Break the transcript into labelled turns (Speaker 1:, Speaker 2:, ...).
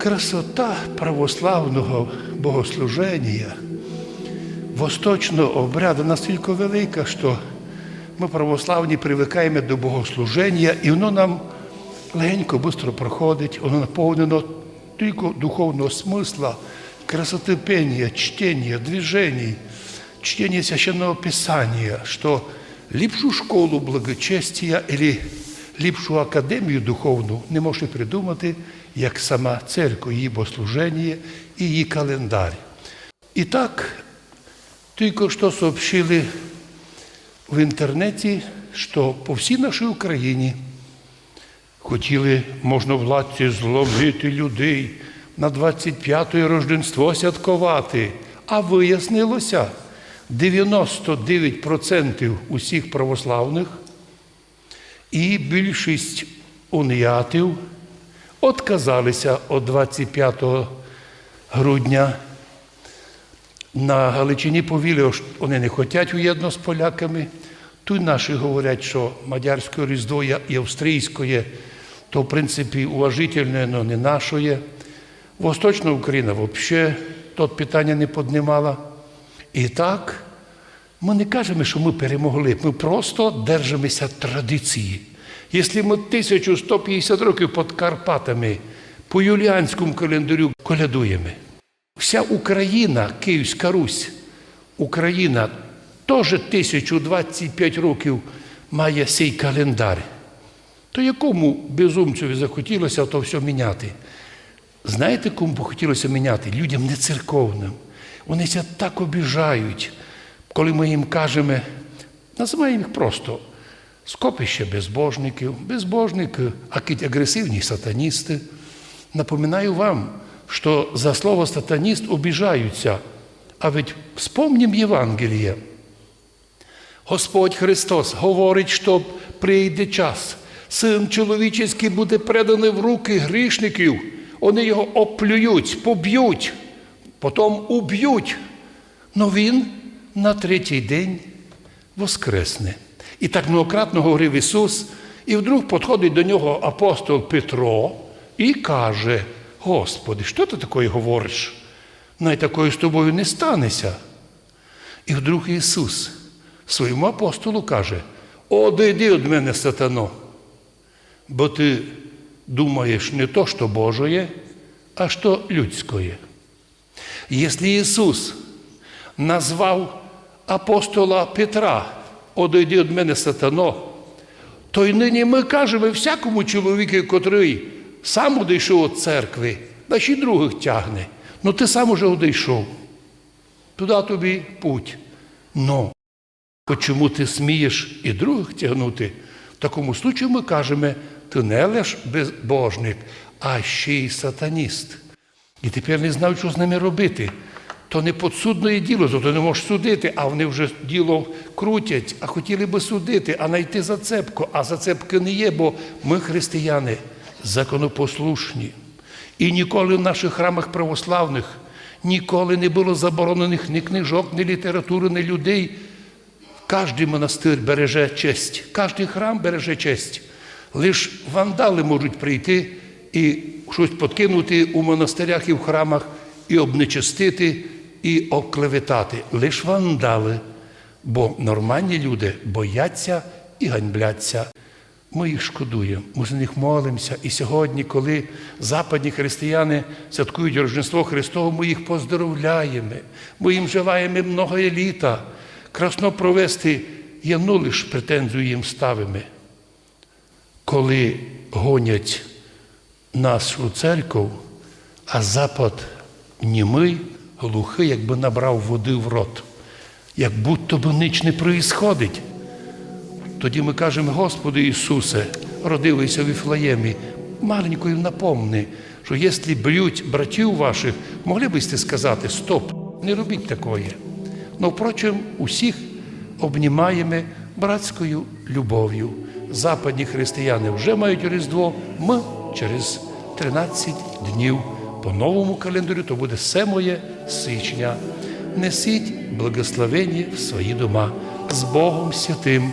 Speaker 1: красота православного богослуження, восточного обряду настільки велика, що ми православні привикаємо до богослуження, і воно нам легенько, швидко проходить, воно наповнено тільки духовного смисла, красоты пения, чтения, движений, чтения Священного Писания, что ліпшу школу благочестия или ліпшу академію духовну не може придумати, як сама церква, її богослуження і її календар. І так, тільки що сообщили в інтернеті, що по всій нашій Україні хотіли можновладці зловити людей на 25-те Рождество святкувати. А вияснилося, 99% усіх православних і більшість уніатів отказалися від 25 грудня. На Галичині повіли, що вони не хочуть уєдно з поляками. Тут наші говорять, що мадярське різдво і австрійське, то в принципі уважительне, але не наше. Восточна Україна взагалі тут питання не піднімала. І так, ми не кажемо, що ми перемогли, ми просто держимося традиції. Якщо ми 1150 років під Карпатами по юліанському календарю колядуємо, вся Україна, Київська Русь, Україна теж 1025 років має цей календар. То якому безумцеві захотілося то все міняти? Знаєте, кому б хотілося міняти? Людям не церковним. Вони ся так обіжають, коли ми їм кажемо, називаємо їх просто скопище безбожників, безбожники, якісь агресивні сатаністи. Напоминаю вам, що за слово сатаніст обіжаються. А ведь вспомнім Євангеліє. Господь Христос говорить, що прийде час. Син чоловічий буде преданий в руки грішників. Вони його оплюють, поб'ють, потім уб'ють. Но він на третій день воскресне. І так многократно говорив Ісус, і вдруг підходить до нього апостол Петро і каже: Господи, що ти такое говориш? Най такої з тобою не станеться. І вдруг Ісус своєму апостолу каже: Одійди від мене, сатано, бо ти думаєш не то, що Божє, а що людське. Якщо Ісус назвав апостола Петра, одійди від мене сатано, то й нині ми кажемо всякому чоловіку, котрий сам одійшов від церкви, й других тягне. Ну ти сам уже одійшов. Туди тобі путь. Но чому ти смієш і других тягнути? В такому случаю ми кажемо, ти не лиш безбожник, а ще й сатаніст. І тепер не знаю, що з ними робити. То не підсудне діло, то не можеш судити, а вони вже діло крутять, а хотіли би судити, а знайти зацепку. А зацепки не є, бо ми, християни, законопослушні. І ніколи в наших храмах православних ніколи не було заборонених ні книжок, ні літератури, ні людей. Кожний монастир береже честь, кожен храм береже честь. Лиш вандали можуть прийти і щось подкинути у монастирях і в храмах, і обнечестити, і оклеветати. Лиш вандали, бо нормальні люди бояться і ганьбляться. Ми їх шкодуємо, ми за них молимося. І сьогодні, коли западні християни святкують Рождество Христове, ми їх поздоровляємо, ми їм желаємо много літа. Красно провести яну лиш претензію їм ставимо. Коли гонять нашу церкву, а запад німий, глухий, якби набрав води в рот, як будто би ніч не проїсходить. Тоді ми кажемо, Господи Ісусе, родилися в Іфлеємі, маленькою напомни, що якщо б'ють братів ваших, могли б сте сказати, стоп, не робіть такое. Но, впрочем, усіх обнімаємо братською любов'ю. Западні християни вже мають Різдво, ми через 13 днів по новому календарю, то буде 7 січня. Несіть благословені в свої дома з Богом Святим.